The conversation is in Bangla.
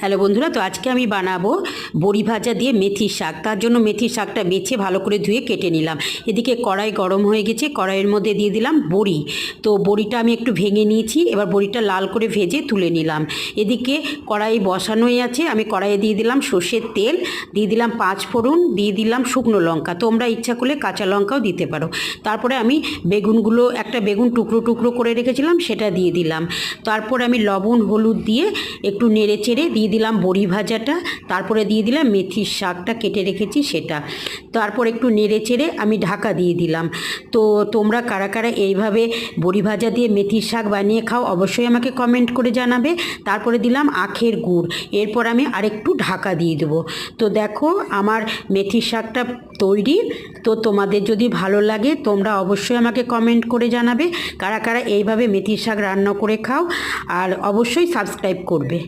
হ্যালো বন্ধুরা, তো আজকে আমি বানাবো বড়ি ভাজা দিয়ে মেথির শাক। তার জন্য মেথির শাকটা বেছে ভালো করে ধুয়ে কেটে নিলাম। এদিকে কড়াই গরম হয়ে গেছে, কড়াইয়ের মধ্যে দিয়ে দিলাম বড়ি। তো বড়িটা আমি একটু ভেঙে নিয়েছি, এবার বড়িটা লাল করে ভেজে তুলে নিলাম। এদিকে কড়াই বসানোই আছে, আমি কড়াইয়ে দিয়ে দিলাম সর্ষের তেল, দিয়ে দিলাম পাঁচ ফোড়ন, দিয়ে দিলাম শুকনো লঙ্কা। তোমরা ইচ্ছা করলে কাঁচা লঙ্কাও দিতে পারো। তারপরে আমি বেগুনগুলো, একটা বেগুন টুকরো টুকরো করে রেখেছিলাম, সেটা দিয়ে দিলাম। তারপর আমি লবণ, হলুদ দিয়ে একটু নেড়ে চেড়ে দিয়ে দিলাম বড়ি ভাজাটা, তারপরে দিয়ে দিলাম মেথির শাকটা কেটে রেখেছি সেটা। তারপর একটু নেড়ে চেড়ে আমি ঢাকা দিয়ে দিলাম। তো তোমরা কারা কারা এইভাবে বড়ি ভাজা দিয়ে মেথির শাক বানিয়ে খাও অবশ্যই আমাকে কমেন্ট করে জানাবে। তারপরে দিলাম আখের গুড়, এরপর আমি আরেকটু ঢাকা দিয়ে দেবো। তো দেখো আমার মেথির শাকটা তৈরি, তো তোমাদের যদি ভালো লাগে তোমরা অবশ্যই আমাকে কমেন্ট করে জানাবে। কারা কারা এইভাবে মেথির শাক রান্না করে খাও, আর অবশ্যই সাবস্ক্রাইব করবে।